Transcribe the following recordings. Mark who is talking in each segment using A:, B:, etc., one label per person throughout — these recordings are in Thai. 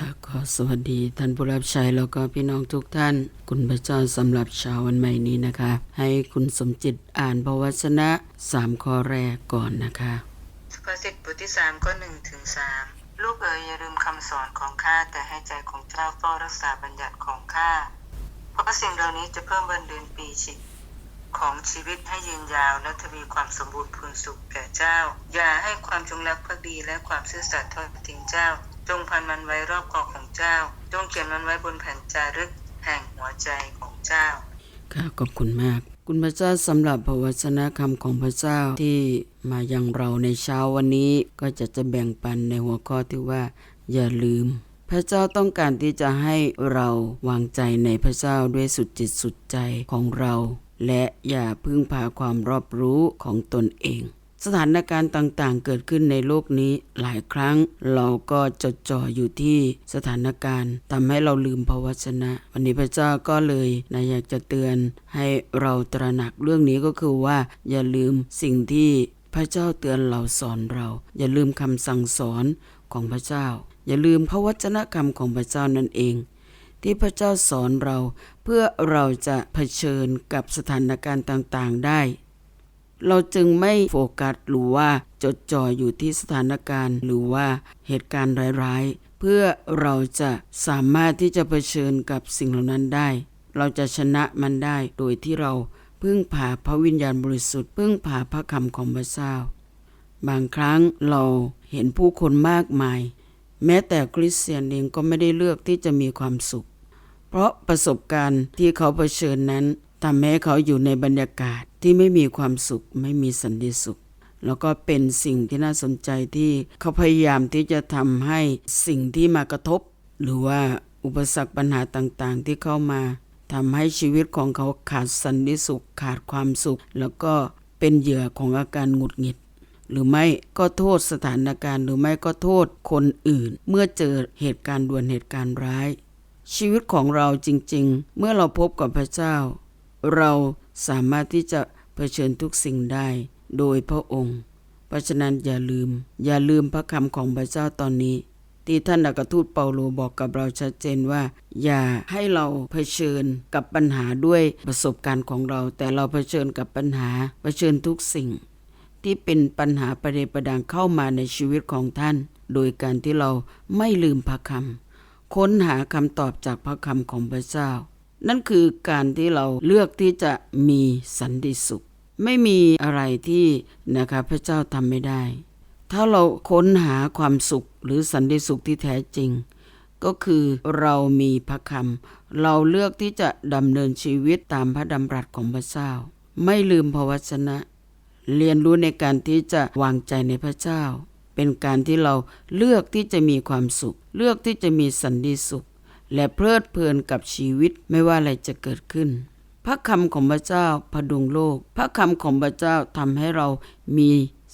A: ค่ะขอสวัสดีท่านผู้รับใช้แล้วก็พี่น้องทุกท่าน คุณพระเจ้าสำหรับเช้าวันใหม่นี้นะคะ ให้คุณสมจิตอ่านพระวจนะสามข้อแรกก่อนนะคะ
B: สุภาษิตบทที่สามข้อหนึ่งถึงสามลูกเอ๋ยอย่าลืมคำสอนของข้าแต่ให้ใจของเจ้าเฝ้ารักษาบัญญัติของข้าเพราะสิ่งเหล่านี้จะเพิ่มวันเดือนปีชีของชีวิตให้ยืนยาวและทวีความสมบูรณ์พูนสุขแก่เจ้า อย่าให้ความจงรักภักดีและความซื่อสัตย์ทอดทิ้งเจ้า จงพันมันไว้รอบคอของเจ้า จงเขียนมันไว้บนแผ่นจารึกแห่งหัวใจของเจ้า
A: ค่ะขอบคุณมาก คุณพระเจ้าสำหรับพระวจนะคำของพระเจ้าที่มายังเราในเช้าวันนี้ก็จะจะแบ่งปันในหัวข้อที่ว่า อย่าลืม พระเจ้าต้องการที่จะให้เราวางใจในพระเจ้าด้วยสุดจิตสุดใจของเรา และอย่าพึ่งพาความรอบรู้ของตนเอง สถานการณ์ต่างๆ เกิดขึ้นในโลกนี้หลายครั้ง เราก็จดจ่ออยู่ที่สถานการณ์ทำให้เราลืมพระวจนะ วันนี้พระเจ้าก็เลยนะอยากจะเตือนให้เราตระหนักเรื่องนี้ก็คือว่า อย่าลืมสิ่งที่พระเจ้าเตือนเราสอนเรา อย่าลืมคำสั่งสอนของพระเจ้า อย่าลืมพระวจนะคำของพระเจ้านั่นเอง ที่พระเจ้าสอนเรา เพื่อเราจะเผชิญกับสถานการณ์ต่างๆ ได้ เราจึงไม่โฟกัสหรือว่าจดจ่ออยู่ที่สถานการณ์ หรือว่าเหตุการณ์ร้ายๆ เพื่อเราจะสามารถที่จะเผชิญกับสิ่งเหล่านั้นได้ เราจะชนะมันได้โดยที่เราพึ่งพาพระวิญญาณบริสุทธิ์พึ่งพาพระคำของพระเจ้า บางครั้งเราเห็นผู้คนมากมาย แม้แต่คริสเตียนเองก็ไม่ได้เลือกที่จะมีความสุข เพราะประสบการณ์ที่เขาเผชิญนั้น ทำให้เขาอยู่ในบรรยากาศที่ไม่มีความสุขไม่มีสันติสุข แล้วก็เป็นสิ่งที่น่าสนใจที่เขาพยายามที่จะทำให้สิ่งที่มากระทบ หรือว่าอุปสรรคปัญหาต่างๆ ที่เข้ามาทำให้ชีวิตของเขาขาดสันติสุข ขาดความสุข แล้วก็เป็นเหยื่อของอาการหงุดหงิด หรือไม่ก็โทษสถานการณ์ หรือไม่ก็โทษคนอื่น เมื่อเจอเหตุการณ์ด่วนเหตุการณ์ร้าย ชีวิตของเราจริง ๆ เมื่อเราพบกับพระเจ้า เราสามารถที่จะเผชิญทุกสิ่งได้โดยพระองค์ เพราะฉะนั้นอย่าลืม อย่าลืมพระคำของพระเจ้าตอนนี้ ที่ท่านอักทูตเปาโลบอกกับเราชัดเจนว่า อย่าให้เราเผชิญกับปัญหาด้วยประสบการณ์ของเรา แต่เราเผชิญกับปัญหาเผชิญทุกสิ่ง ที่เป็นปัญหาประเดประดังเข้ามาในชีวิตของท่าน โดยการที่เราไม่ลืมพระคำค้นหาคำตอบจากพระคำของพระเจ้า นั่นคือการที่เราเลือกที่จะมีสันติสุข ไม่มีอะไรที่นะคะพระเจ้าทำไม่ได้ ถ้าเราค้นหาความสุขหรือสันติสุขที่แท้จริง ก็คือเรามีพระคำเราเลือกที่จะดำเนินชีวิตตามพระดำรัสของพระเจ้า ไม่ลืมพระวจนะ เรียนรู้ในการที่จะวางใจในพระเจ้า เป็นการที่เราเลือกที่จะมีความสุข เลือกที่จะมีสันติสุข และเพลิดเพลินกับชีวิตไม่ว่าอะไรจะเกิดขึ้น พระคำของพระเจ้าพดุงโลก พระคำของพระเจ้าทำให้เรามี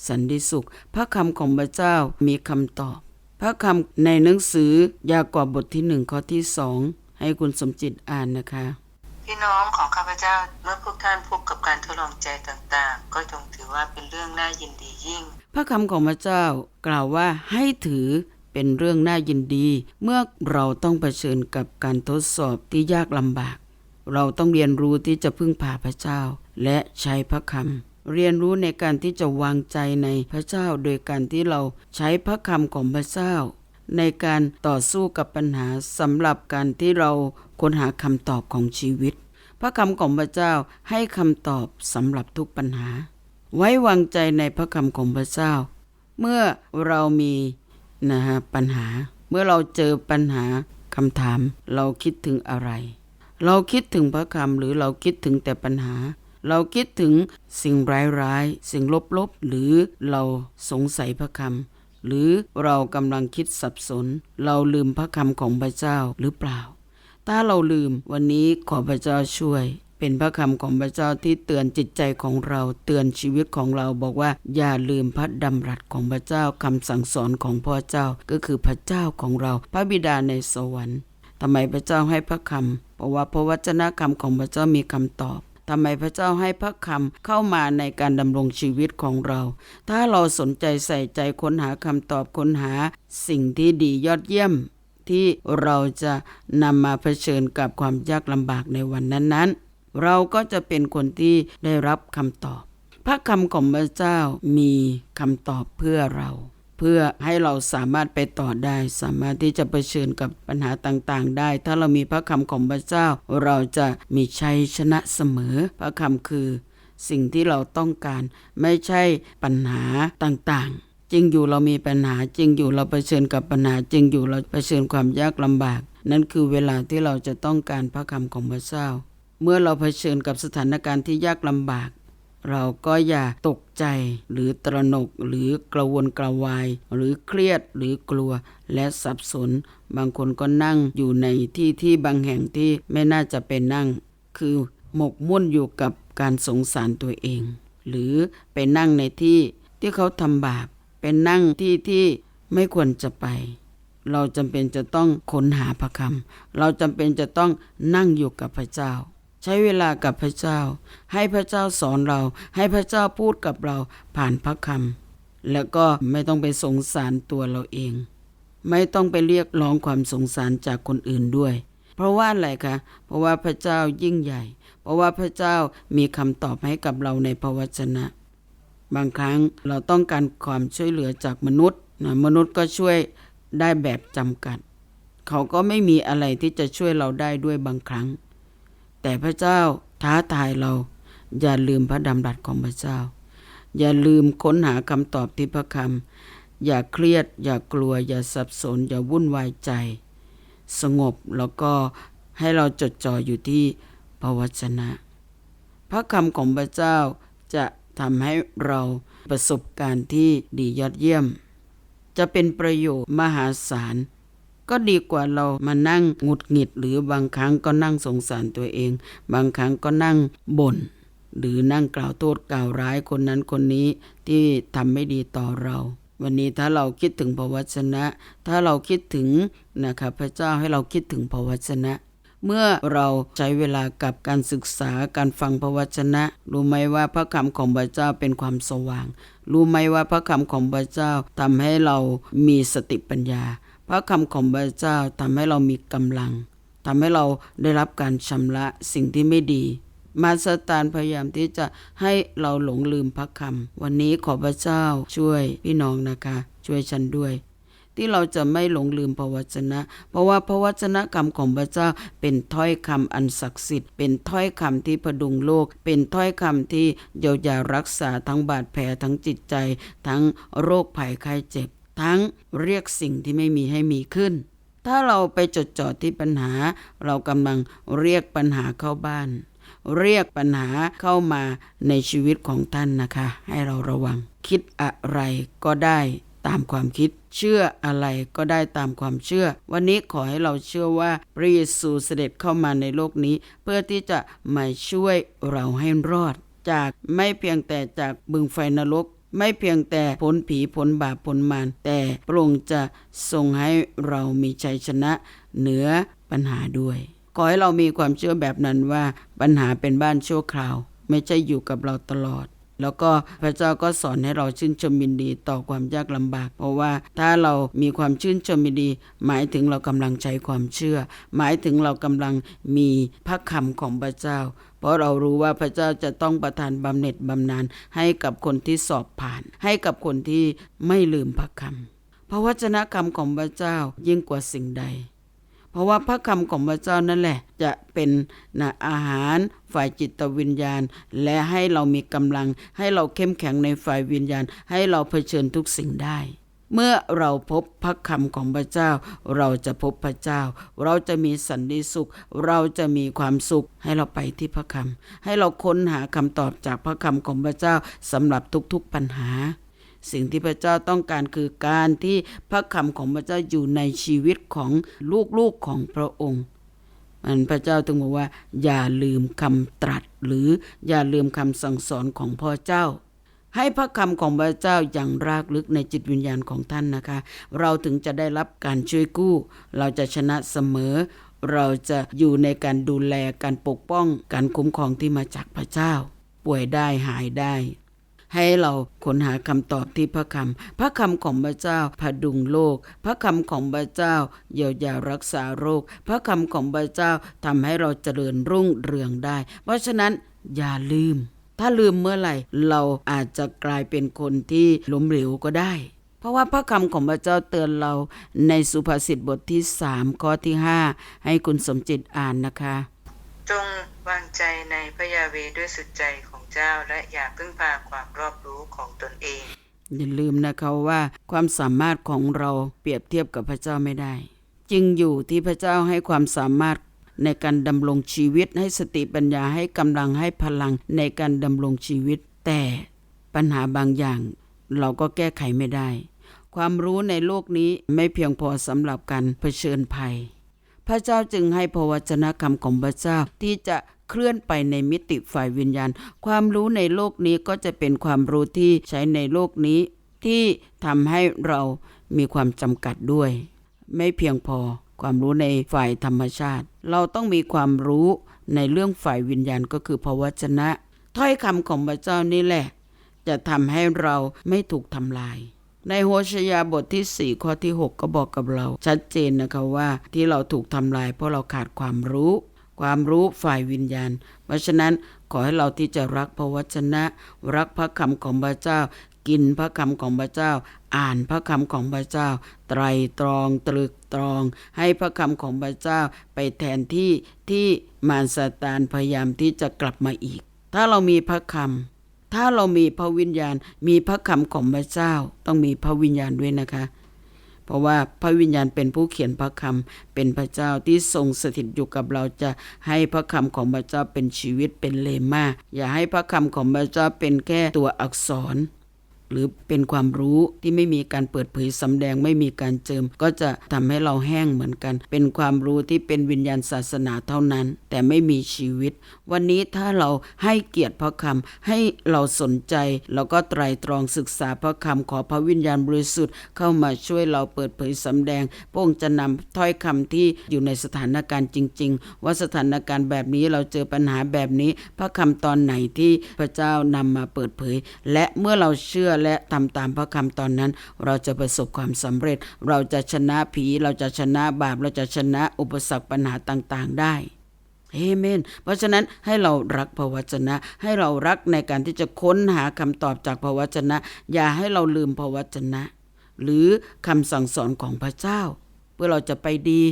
A: สันติสุข พระคำของพระเจ้ามีคำตอบ พระคำในหนังสือยากอบบทที่หนึ่งข้อที่สองให้คุณสมจิตอ่านนะคะ
B: พี่น้องของข้าพเจ้าเมื่อพวกท่านพบกับการทดลองใจต่างๆ ก็จงถือว่าเป็นเรื่องน่ายินดียิ่ง
A: พระคำของพระเจ้ากล่าวว่าให้ถือ เป็นเรื่องน่ายินดี เมื่อเราต้องเผชิญกับการทดสอบที่ยากลำบาก เราต้องเรียนรู้ที่จะพึ่งพาพระเจ้า และใช้พระคำเรียนรู้ในการที่จะวางใจในพระเจ้า โดยการที่เราใช้พระคำของพระเจ้า ในการต่อสู้กับปัญหาสำหรับการที่เราค้นหาคำตอบของชีวิต พระคำของพระเจ้าให้คำตอบสำหรับทุกปัญหา ไว้วางใจในพระคำของพระเจ้า เมื่อเรามี นะฮะปัญหา เมื่อเราเจอปัญหาคำถาม เราคิดถึงอะไร เราคิดถึงพระคำหรือเราคิดถึงแต่ปัญหา เราคิดถึงสิ่งร้ายๆสิ่งลบๆหรือเราสงสัยพระคำหรือเรากำลังคิดสับสน เราลืมพระคำของพระเจ้าหรือเปล่า ถ้าเราลืมวันนี้ขอพระเจ้าช่วย เป็นพระคำของพระเจ้าที่เตือนจิตใจของเราเตือนชีวิตของเราบอกว่า อย่าลืมพระดำรัสของพระเจ้าคำสั่งสอนของพ่อเจ้าก็คือพระเจ้าของเรา พระบิดาในสวรรค์ทำไมพระเจ้าให้พระคำเพราะว่าพระวจนะคำของพระเจ้ามีคำตอบทำไมพระเจ้าให้พระคำเข้ามาในการดำรงชีวิตของเรา ถ้าเราสนใจใส่ใจค้นหาคำตอบค้นหา สิ่งที่ดียอดเยี่ยม ที่เราจะนำมาเผชิญกับความยากลำบากในวันนั้นๆ เราก็จะเป็นคนที่ได้รับคำตอบ พระคำของพระเจ้ามีคำตอบเพื่อเรา เพื่อให้เราสามารถไปต่อได้ สามารถที่จะเผชิญกับปัญหาต่างๆ ได้ ถ้าเรามีพระคำของพระเจ้า เราจะมีชัยชนะเสมอ พระคำคือสิ่งที่เราต้องการไม่ใช่ปัญหาต่างๆ จริงอยู่เรามีปัญหาจริงอยู่เราเผชิญกับปัญหาจริงอยู่เราเผชิญความยากลำบาก นั่นคือเวลาที่เราจะต้องการพระคำของพระเจ้า เมื่อเราเผชิญกับสถานการณ์ที่ยากลำบาก เราก็อย่าตกใจหรือตระหนกหรือกระวนกระวาย หรือเครียดหรือกลัวและสับสน บางคนก็นั่งอยู่ในที่ที่บางแห่งที่ไม่น่าจะเป็นนั่ง คือหมกมุ่นอยู่กับการสงสารตัวเอง หรือไปนั่งในที่ที่เขาทำบาปเป็นนั่งที่ที่ไม่ควรจะไป เราจำเป็นจะต้องค้นหาพระคำเราจำเป็นจะต้องนั่งอยู่กับพระเจ้า ใช้เวลากับพระเจ้า ให้พระเจ้าสอนเรา ให้พระเจ้าพูดกับเราผ่านพระคำแล้วก็ไม่ต้องไปสงสารตัวเราเอง ไม่ต้องไปเรียกร้องความสงสารจากคนอื่นด้วย เพราะว่าอะไรคะ เพราะว่าพระเจ้ายิ่งใหญ่ เพราะว่าพระเจ้ามีคำตอบให้กับเราในพระวจนะ บางครั้งเราต้องการความช่วยเหลือจากมนุษย์นะมนุษย์ก็ช่วยได้แบบจำกัด เขาก็ไม่มีอะไรที่จะช่วยเราได้ด้วยบางครั้ง แต่พระเจ้าท้าทายเรา อย่าลืมพระดำรัสของพระเจ้า อย่าลืมค้นหาคำตอบที่พระคำอย่าเครียด อย่ากลัว อย่าสับสน อย่าวุ่นวายใจ สงบแล้วก็ให้เราจดจ่ออยู่ที่พระวจนะ พระคำของพระเจ้าจะทำให้เราประสบการณ์ที่ดียอดเยี่ยม จะเป็นประโยชน์มหาศาล ก็ดีกว่าเรามานั่งหงุดหงิด หรือบางครั้งก็นั่งสงสารตัวเอง บางครั้งก็นั่งบ่น หรือนั่งกล่าวโทษกล่าวร้ายคนนั้นคนนี้ที่ทำไม่ดีต่อเรา วันนี้ถ้าเราคิดถึงพระวจนะ ถ้าเราคิดถึงนะครับพระเจ้าให้เราคิดถึงพระวจนะเมื่อเราใช้เวลากับการศึกษาการฟังพระวจนะ รู้ไหมว่าพระคำของพระเจ้าเป็นความสว่าง รู้ไหมว่าพระคำของพระเจ้าทำให้เรามีสติปัญญา พระคำของพระเจ้าทำให้เรามีกำลังทำให้เราได้รับการชำระสิ่งที่ไม่ดี มาสตานพยายามที่จะให้เราหลงลืมพระคำวันนี้ขอพระเจ้าช่วยพี่น้องนะคะ ช่วยฉันด้วย ที่เราจะไม่หลงลืมพระวจนะ เพราะว่าพระวจนะคำของพระเจ้าเป็นถ้อยคำอันศักดิ์สิทธิ์ เป็นถ้อยคำที่พดุงโลก เป็นถ้อยคำที่เยียวยารักษาทั้งบาดแผลทั้งจิตใจ ทั้งโรคภัยไข้เจ็บ ทั้งเรียกสิ่งที่ไม่มีให้มีขึ้น ถ้าเราไปจดจ่อที่ปัญหา เรากำลังเรียกปัญหาเข้าบ้าน เรียกปัญหาเข้ามาในชีวิตของท่านนะคะ ให้เราระวัง คิดอะไรก็ได้ตามความคิดเชื่ออะไรก็ได้ตามความเชื่อ วันนี้ขอให้เราเชื่อว่าพระเยซูเสด็จเข้ามาในโลกนี้ เพื่อที่จะมาช่วยเราให้รอด จากไม่เพียงแต่จากบึงไฟนรก ไม่เพียงแต่ผลผีผลบาปผลมารแต่พระองค์จะทรงให้เรามีชัยชนะเหนือปัญหาด้วยขอให้เรามีความเชื่อแบบนั้นว่าปัญหาเป็นบ้านชั่วคราว ไม่ใช่อยู่กับเราตลอด แล้วก็พระเจ้าก็สอนให้เราชื่นชมยินดีต่อความยากลำบาก เพราะว่าถ้าเรามีความชื่นชมยินดี หมายถึงเรากำลังใช้ความเชื่อ หมายถึงเรากำลังมีพระคำของพระเจ้า เพราะเรารู้ว่าพระเจ้าจะต้องประทานบำเหน็จบำนาญให้กับคนที่สอบผ่าน ให้กับคนที่ไม่ลืมพระคำพระวจนะคำของพระเจ้ายิ่งกว่าสิ่งใด ราะว่าพระคำของพระเจ้านั่นแหละ จะเป็นนะอาหารฝ่ายจิตวิญญาณ และให้เรามีกำลัง ให้เราเข้มแข็งในฝ่ายวิญญาณ ให้เราเผชิญทุกสิ่งได้เมื่อเราพบพระคำของพระเจ้า เราจะพบพระเจ้า เราจะมีสันติสุข เราจะมีความสุขให้เราไปที่พระคำให้เราค้นหาคำตอบจากพระคำของพระเจ้าสำหรับทุกๆปัญหา สิ่งที่พระเจ้าต้องการคือการที่พระคำของพระเจ้าอยู่ในชีวิตของลูกๆของพระองค์มันพระเจ้าถึงบอกว่า อย่าลืมคำตรัส หรืออย่าลืมคำสั่งสอนของพ่อเจ้า ให้พระคำของพระเจ้าอย่างรากลึกในจิตวิญญาณของท่านนะคะ เราถึงจะได้รับการช่วยกู้ เราจะชนะเสมอ เราจะอยู่ในการดูแลการปกป้อง การคุ้มครองที่มาจากพระเจ้า ป่วยได้หายได้ ให้เราค้นหาคำตอบที่พระคำพระคำของพระเจ้าพดุงโลก พระคำของพระเจ้าเยียวยารักษาโรค พระคำของพระเจ้าทำให้เราเจริญรุ่งเรืองได้ เพราะฉะนั้นอย่าลืม ถ้าลืมเมื่อไหร่ เราอาจจะกลายเป็นคนที่ล้มเหลวก็ได้เพราะว่าพระคำของพระเจ้าเตือนเราในสุภาษิตบทที่สามข้อที่ห้าให้คุณสมจิตอ่านนะคะ
B: จงวางใจในพระยาเวด้วยสุดใจของเจ้าและอย่าพึ่งพาความรอบรู้ของตนเอง
A: อย่าลืมนะคะว่าความสามารถของเราเปรียบเทียบกับพระเจ้าไม่ได้จริงอยู่ที่พระเจ้าให้ความสามารถในการดำรงชีวิตให้สติปัญญาให้กำลังให้พลังในการดำรงชีวิต แต่ปัญหาบางอย่างเราก็แก้ไขไม่ได้ ความรู้ในโลกนี้ไม่เพียงพอสำหรับการเผชิญภัย พระเจ้าจึงให้พระวจนะคำของพระเจ้าที่จะเคลื่อนไปในมิติฝ่ายวิญญาณ ความรู้ในโลกนี้ก็จะเป็นความรู้ที่ใช้ในโลกนี้ ที่ทำให้เรามีความจำกัดด้วย ไม่เพียงพอความรู้ในฝ่ายธรรมชาติ เราต้องมีความรู้ในเรื่องฝ่ายวิญญาณก็คือพระวจนะ ถ้อยคำของพระเจ้านี่แหละ จะทำให้เราไม่ถูกทำลาย ในโฮชยาบทที่ 4 ข้อที่ 6 ก็บอกกับเรา ชัดเจนนะคะว่าที่เราถูกทำลายเพราะเราขาดความรู้ ความรู้ฝ่ายวิญญาณ เพราะฉะนั้นขอให้เราที่จะรักพระวจนะ รักพระคำของพระเจ้า กินพระคำของพระเจ้า อ่านพระคำของพระเจ้า ไตรตรองตรึกตรอง ให้พระคำของพระเจ้าไปแทนที่ที่มารซาตานพยายามที่จะกลับมาอีก ถ้าเรามีพระคำ ถ้าเรามีพระวิญญาณ มีพระคำของพระเจ้า ต้องมีพระวิญญาณด้วยนะคะ เพราะว่าพระวิญญาณเป็นผู้เขียนพระคำเป็นพระเจ้าที่ทรงสถิตอยู่กับเราจะให้พระคำของพระเจ้าเป็นชีวิตเป็นเลมาอย่าให้พระคำของพระเจ้าเป็นแค่ตัวอักษร หรือเป็นความรู้ที่ไม่มีการเปิดเผยสำแดงไม่มีการเจิม ก็จะทำให้เราแห้งเหมือนกัน เป็นความรู้ที่เป็นวิญญาณศาสนาเท่านั้น แต่ไม่มีชีวิต วันนี้ถ้าเราให้เกียรติพระคำให้เราสนใจ แล้วก็ไตรตรองศึกษาพระคำขอพระวิญญาณบริสุทธิ์เข้ามาช่วยเราเปิดเผยสำแดงพระองค์จะนำถ้อยคำที่อยู่ในสถานการณ์จริง ๆ ว่าสถานการณ์แบบนี้เราเจอปัญหาแบบนี้ พระคำตอนไหนที่พระเจ้านำมาเปิดเผย และเมื่อเราเชื่อและทำตามพระคำตอนนั้น เราจะประสบความสำเร็จ เราจะชนะผี เราจะชนะบาป เราจะชนะอุปสรรคปัญหาต่างๆได้เอเมน เพราะฉะนั้นให้เรารักพระวจนะ ให้เรารักในการที่จะค้นหาคำตอบจากพระวจนะ อย่าให้เราลืมพระวจนะ หรือคำสั่งสอนของพระเจ้า เพื่อเราจะไปดี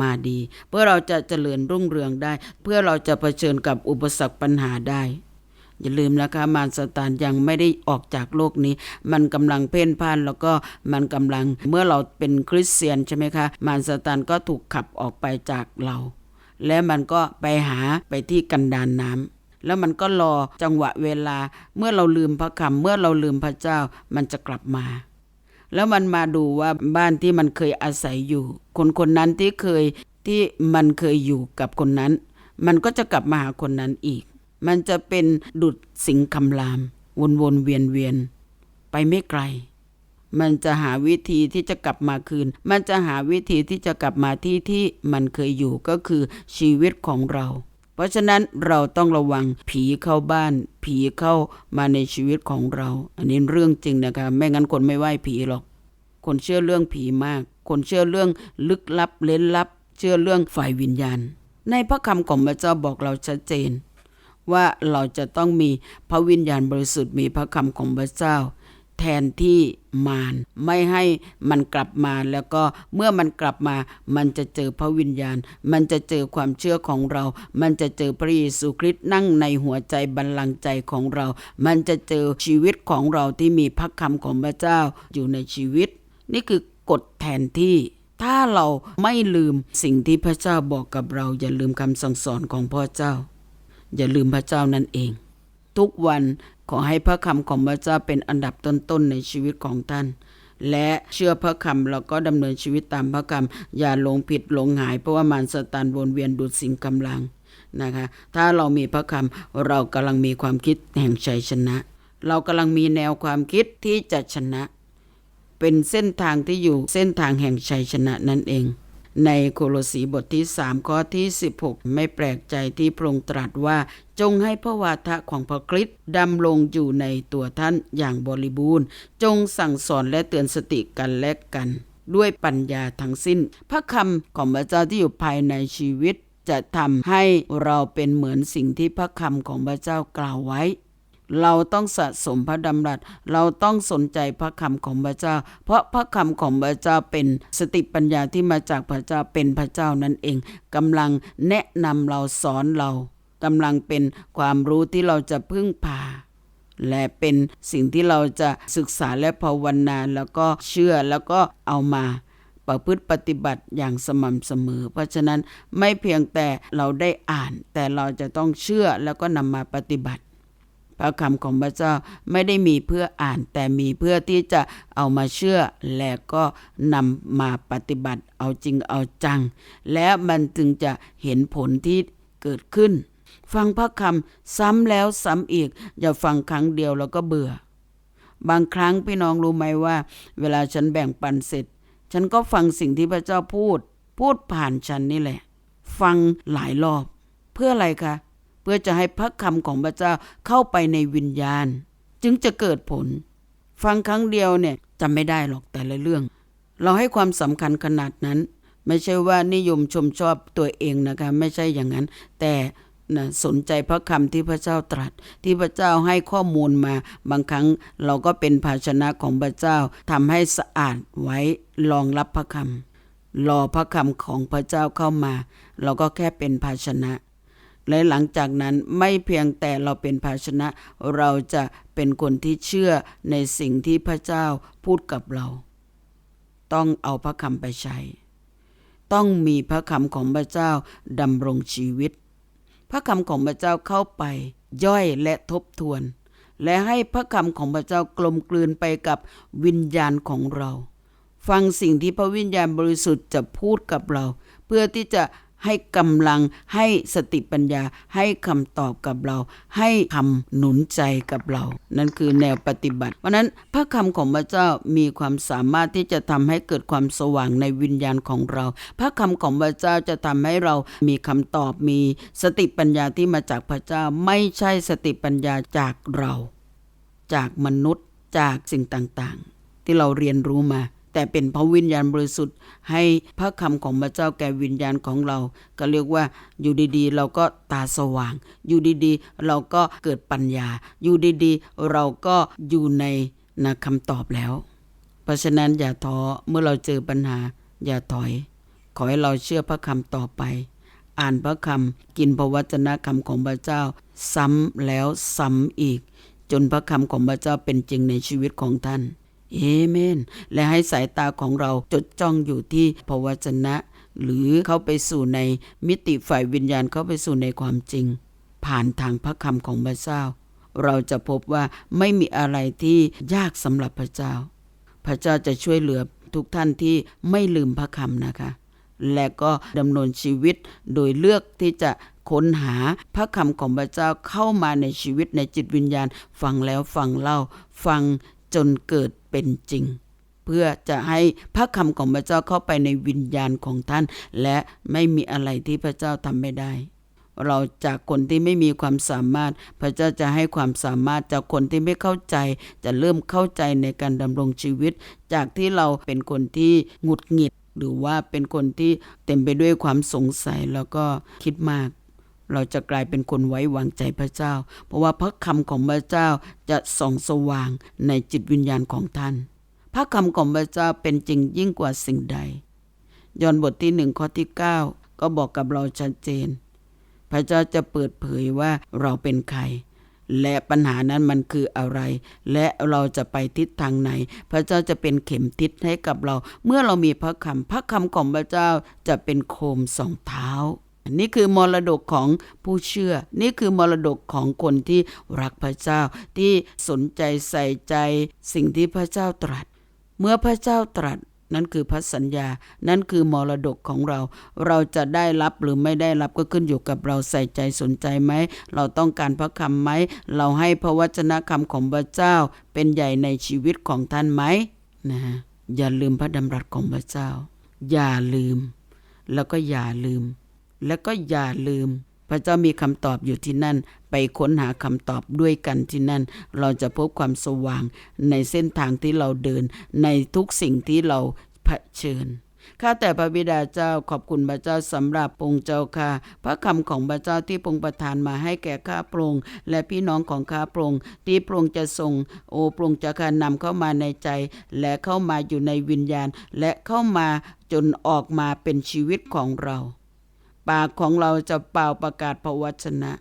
A: มาดี เพื่อเราจะเจริญรุ่งเรืองได้ เพื่อเราจะเผชิญกับอุปสรรคปัญหาได้ อย่าลืมนะคะมารสตานยังไม่ได้ออกจากโลกนี้ มันกำลังเพ่นพ่านแล้วก็มันกำลังเมื่อเราเป็นคริสเตียนใช่ไหมคะมารสตานก็ถูกขับออกไปจากเรา และมันก็ไปหาไปที่กันดานน้ำแล้วมันก็รอจังหวะเวลาเมื่อเราลืมพระคำเมื่อเราลืมพระเจ้ามันจะกลับมา แล้วมันมาดูว่าบ้านที่มันเคยอาศัยอยู่ คนคนนั้นที่เคยที่มันเคยอยู่กับคนนั้น มันก็จะกลับมาหาคนนั้นอีก มันจะเป็นดุดสิงคำราม วนวนๆเวียนเวียนๆไปไม่ไกล มันจะหาวิธีที่จะกลับมาคืน มันจะหาวิธีที่จะกลับมาที่ที่มันเคยอยู่ก็คือชีวิตของเรา เพราะฉะนั้นเราต้องระวังผีเข้าบ้าน ผีเข้ามาในชีวิตของเรา อันนี้เรื่องจริงนะคะ ไม่งั้นคนไม่ไหว้ผีหรอก คนเชื่อเรื่องผีมาก คนเชื่อเรื่องลึกลับเล้นลับ เชื่อเรื่องฝ่ายวิญญาณ ในพระคำของพระเจ้าบอกเราชัดเจน ว่าเราจะต้องมีพระวิญญาณบริสุทธิ์มีพระคำของพระเจ้า แทนที่มารไม่ให้มันกลับมาแล้วก็เมื่อมันกลับมา มันจะเจอพระวิญญาณ มันจะเจอความเชื่อของเรา มันจะเจอพระเยซูคริสต์นั่งในหัวใจบัลลังก์ใจของเรา มันจะเจอชีวิตของเราที่มีพระคำของพระเจ้าอยู่ในชีวิต นี่คือกฎแทนที่ถ้าเราไม่ลืมสิ่งที่พระเจ้าบอกกับเรา อย่าลืมคำสั่งสอนของพ่อเจ้า อย่าลืมพระเจ้านั่นเอง ทุกวันขอให้พระคำของพระเจ้าเป็นอันดับต้นๆในชีวิตของท่าน และเชื่อพระคำแล้วก็ดำเนินชีวิตตามพระคำอย่าหลงผิดหลงหายเพราะว่ามารสตานวนเวียนดูดสิ่งกำลังนะคะ ถ้าเรามีพระคำเรากำลังมีความคิดแห่งชัยชนะ เรากำลังมีแนวความคิดที่จะชนะ เป็นเส้นทางที่อยู่เส้นทางแห่งชัยชนะนั่นเอง ในโคโลสีบทที่ 3 ข้อที่ 16 ไม่แปลกใจที่พระองค์ตรัสว่าจงให้พระวาทะของพระคริสต์ดำรงอยู่ในตัวท่านอย่างบริบูรณ์ จงสั่งสอนและเตือนสติกันและกัน ด้วยปัญญาทั้งสิ้น พระคำของพระเจ้าที่อยู่ภายในชีวิต จะทำให้เราเป็นเหมือนสิ่งที่พระคำของพระเจ้ากล่าวไว้ เราต้องสะสมพระดำรัส เราต้องสนใจพระคำของพระเจ้า เพราะพระคำของพระเจ้าเป็นสติปัญญาที่มาจากพระเจ้าเป็นพระเจ้านั่นเองกำลังแนะนำเราสอนเรากำลังเป็นความรู้ที่เราจะพึ่งพาและเป็นสิ่งที่เราจะศึกษาและภาวนาแล้วก็เชื่อแล้วก็เอามาประพฤติปฏิบัติอย่างสม่ำเสมอ เพราะฉะนั้นไม่เพียงแต่เราได้อ่าน แต่เราจะต้องเชื่อแล้วก็นำมาปฏิบัติ พระคำของพระเจ้าไม่ได้มีเพื่ออ่านแต่มีเพื่อที่จะเอามาเชื่อ และก็นำมาปฏิบัติเอาจริงเอาจัง แล้วมันจึงจะเห็นผลที่เกิดขึ้น ฟังพระคำซ้ำแล้วซ้ำอีก อย่าฟังครั้งเดียวแล้วก็เบื่อ บางครั้งพี่น้องรู้ไหมว่า เวลาฉันแบ่งปันเสร็จ ฉันก็ฟังสิ่งที่พระเจ้าพูด พูดผ่านฉันนี่แหละ ฟังหลายรอบ เพื่ออะไรคะ เพื่อจะให้พระคำของพระเจ้าเข้าไปในวิญญาณ จึงจะเกิดผล ฟังครั้งเดียวเนี่ยจำไม่ได้หรอกแต่ละเรื่อง เราให้ความสำคัญขนาดนั้น ไม่ใช่ว่านิยมชมชอบตัวเองนะคะ ไม่ใช่อย่างนั้น แต่นะสนใจพระคำที่พระเจ้าตรัส ที่พระเจ้าให้ข้อมูลมา บางครั้งเราก็เป็นภาชนะของพระเจ้าทำให้สะอาดไว้รองรับพระคำรอพระคำของพระเจ้าเข้ามา เราก็แค่เป็นภาชนะ และหลังจากนั้นไม่เพียงแต่เราเป็นภาชนะ เราจะเป็นคนที่เชื่อในสิ่งที่พระเจ้าพูดกับเรา ต้องเอาพระคำไปใช้ ต้องมีพระคำของพระเจ้าดำรงชีวิต พระคำของพระเจ้าเข้าไปย่อยและทบทวน และให้พระคำของพระเจ้ากลมกลืนไปกับวิญญาณของเรา ฟังสิ่งที่พระวิญญาณบริสุทธิ์จะพูดกับเรา เพื่อที่จะ ให้กำลังให้สติปัญญา ให้คำตอบกับเรา ให้คำหนุนใจกับเรา นั่นคือแนวปฏิบัติ เพราะนั้นพระคำของพระเจ้ามีความสามารถที่จะทำให้เกิดความสว่างในวิญญาณของเรา พระคำของพระเจ้าจะทำให้เรามีคำตอบมีสติปัญญาที่มาจากพระเจ้าไม่ใช่สติปัญญาจากเรา จากมนุษย์จากสิ่งต่างๆ ที่เราเรียนรู้มา แต่เป็นพระวิญญาณบริสุทธิ์ ให้พระคำของพระเจ้าแก่วิญญาณของเรา ก็เรียกว่าอยู่ดีๆ เราก็ตาสว่าง อยู่ดีๆ เราก็เกิดปัญญา อยู่ดีๆ เราก็อยู่ในนะคำตอบแล้ว เพราะฉะนั้นอย่าท้อเมื่อเราเจอปัญหา อย่าถอย ขอให้เราเชื่อพระคำต่อไป อ่านพระคำกินพระวจนะคำของพระเจ้า ซ้ำแล้วซ้ำอีก จนพระคำของพระเจ้าเป็นจริงในชีวิตของท่าน เอเมน และให้สายตาของเราจดจ้องอยู่ที่พระวจนะ หรือเข้าไปสู่ในมิติฝ่ายวิญญาณเข้าไปสู่ในความจริง ผ่านทางพระคำของพระเจ้า เราจะพบว่าไม่มีอะไรที่ยากสำหรับพระเจ้า พระเจ้าจะช่วยเหลือทุกท่านที่ไม่ลืมพระคำนะคะ และก็ดำเนินชีวิตโดยเลือกที่จะค้นหาพระคำของพระเจ้าเข้ามาในชีวิตในจิตวิญญาณ ฟังแล้วฟังเล่า ฟังจนเกิด เป็นจริง เพื่อจะให้พระคำของพระเจ้าเข้าไปในวิญญาณของท่าน และไม่มีอะไรที่พระเจ้าทำไม่ได้ เราจากคนที่ไม่มีความสามารถ พระเจ้าจะให้ความสามารถจากคนที่ไม่เข้าใจ จะเริ่มเข้าใจในการดำรงชีวิต จากที่เราเป็นคนที่หงุดหงิด หรือว่าเป็นคนที่เต็มไปด้วยความสงสัยแล้วก็คิดมาก เราจะกลายเป็นคนไว้วางใจพระเจ้า เพราะว่าพระคำของพระเจ้าจะส่องสว่างในจิตวิญญาณของท่าน พระคำของพระเจ้าเป็นจริงยิ่งกว่าสิ่งใด ยอห์นบทที่หนึ่งข้อที่ 9 ก็บอกกับเราชัดเจน พระเจ้าจะเปิดเผยว่าเราเป็นใครและปัญหานั้นมันคืออะไร และเราจะไปทิศทางไหน พระเจ้าจะเป็นเข็มทิศให้กับเรา เมื่อเรามีพระคำพระคำของพระเจ้าจะเป็นโคมสองเท้า นี่คือมรดกของผู้เชื่อ นี่คือมรดกของคนที่รักพระเจ้า ที่สนใจใส่ใจสิ่งที่พระเจ้าตรัส เมื่อพระเจ้าตรัสนั่นคือพระสัญญา นั่นคือมรดกของเรา เราจะได้รับหรือไม่ได้รับก็ขึ้นอยู่กับเราใส่ใจสนใจไหม เราต้องการพระคำไหม เราให้พระวจนะคำของพระเจ้า เป็นใหญ่ในชีวิตของท่านไหมนะฮะอย่าลืมพระดำรัสของพระเจ้า อย่าลืม แล้วก็อย่าลืม แล้วก็อย่าลืม พระเจ้ามีคำตอบอยู่ที่นั่น ไปค้นหาคำตอบด้วยกันที่นั่น เราจะพบความสว่างในเส้นทางที่เราเดิน ในทุกสิ่งที่เราเผชิญข้าแต่พระบิดาเจ้าขอบคุณพระเจ้าสำหรับองค์เจ้าค่ะ พระคำของพระเจ้าที่พรงประทานมาให้แก่ข้าพระองค์และพี่น้องของข้าพระองค์ที่พระองค์จะส่งโอพระองค์จะการนำเข้ามาในใจ และเข้ามาอยู่ในวิญญาณ และเข้ามาจนออกมาเป็นชีวิตของเรา ปากของเราจะเป่าประกาศพระวจนะ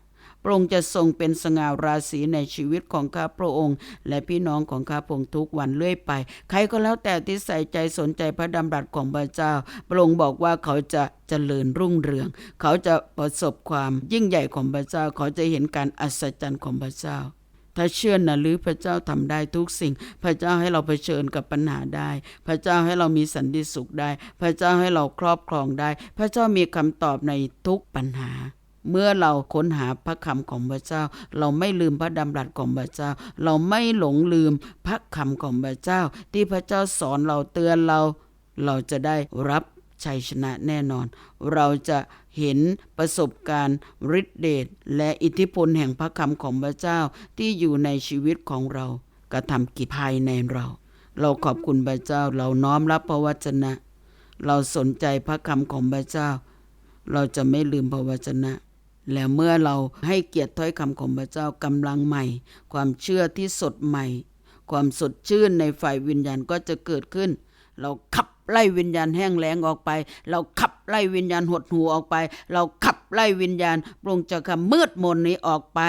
A: พระองค์จะทรงเป็นสง่าราศีในชีวิตของข้าพระองค์ และพี่น้องของข้าพระองค์ทุกวันเรื่อยไป ใครก็แล้วแต่ที่ใส่ใจสนใจพระดำรัสของพระเจ้า พระองค์บอกว่าเขาจะเจริญรุ่งเรือง เขาจะประสบความยิ่งใหญ่ของพระเจ้า เขาจะเห็นการอัศจรรย์ของพระเจ้า ถ้าเชื่อนะหรือพระเจ้าทำได้ทุกสิ่ง พระเจ้าให้เราเผชิญกับปัญหาได้ พระเจ้าให้เรามีสันติสุขได้ พระเจ้าให้เราครอบครองได้ พระเจ้ามีคำตอบในทุกปัญหา เมื่อเราค้นหาพระคำของพระเจ้า เราไม่ลืมพระดำรัสของพระเจ้า เราไม่หลงลืมพระคำของพระเจ้า ที่พระเจ้าสอนเราเตือนเรา เราจะได้รับ ชัยชนะแน่นอน เราจะเห็นประสบการณ์ฤทธิเดชและอิทธิพลแห่งพระคำของพระเจ้าที่อยู่ในชีวิตของเรากระทำกิจภายในเรา เราขอบคุณพระเจ้าเราน้อมรับพระวจนะ เราสนใจพระคำของพระเจ้า เราจะไม่ลืมพระวจนะและเมื่อเราให้เกียรติถ้อยคำของพระเจ้ากำลังใหม่ ความเชื่อที่สดใหม่ ความสดชื่นในฝ่ายวิญญาณก็จะเกิดขึ้น เราขับ ไล่วิญญาณแห้งแล้งออกไป เราขับไล่วิญญาณหดหูออกไป เราขับไล่วิญญาณปรุงจะคำมืดมนนี้ออกไป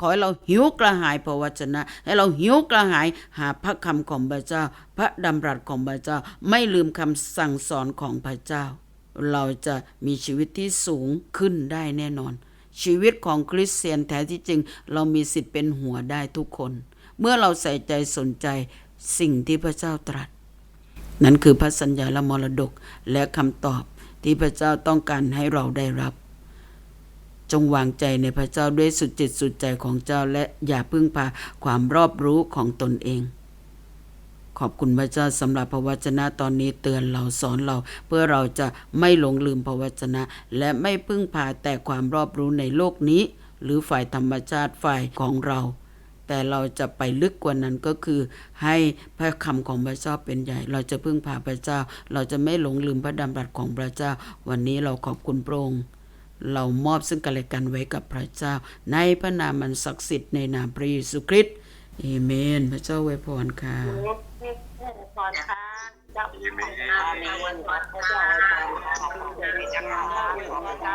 A: ขอให้เราหิวกระหายพระวจนะ ให้เราหิวกระหายหาพระคำของพระเจ้า พระดำรัสของพระเจ้า ไม่ลืมคำสั่งสอนของพระเจ้า เราจะมีชีวิตที่สูงขึ้นได้แน่นอน ชีวิตของคริสเตียนแท้ที่จริง เรามีสิทธิ์เป็นหัวได้ทุกคน เมื่อเราใส่ใจสนใจสิ่งที่พระเจ้าตรัส นั่นคือพระสัญญาและมรดกและคำตอบที่พระเจ้าต้องการให้เราได้รับ จงวางใจในพระเจ้าด้วยสุดจิตสุดใจของเจ้าและอย่าพึ่งพาความรอบรู้ของตนเอง ขอบคุณพระเจ้าสำหรับพระวจนะตอนนี้เตือนเราสอนเรา เพื่อเราจะไม่หลงลืมพระวจนะ และไม่พึ่งพาแต่ความรอบรู้ในโลกนี้ หรือฝ่ายธรรมชาติฝ่ายของเรา แต่เราจะไปลึกกว่านั้นก็คือ ให้พระคำของพระเจ้าเป็นใหญ่ เราจะพึ่งพาพระเจ้า เราจะไม่หลงลืมพระดำรัสของพระเจ้า วันนี้เราขอบคุณพระองค์เรามอบซึ่งกันและกันไว้กับพระเจ้า ในพระนามมันศักดิ์สิทธิ์ในนามพระเยซูคริสต์เอเมน พระเจ้าไว้พรค่ะ
C: พรค่ะเจ้าอีเมนในวันวัดพระเจ้าอาจารย์ค่ะจักรวาลของพระเจ้า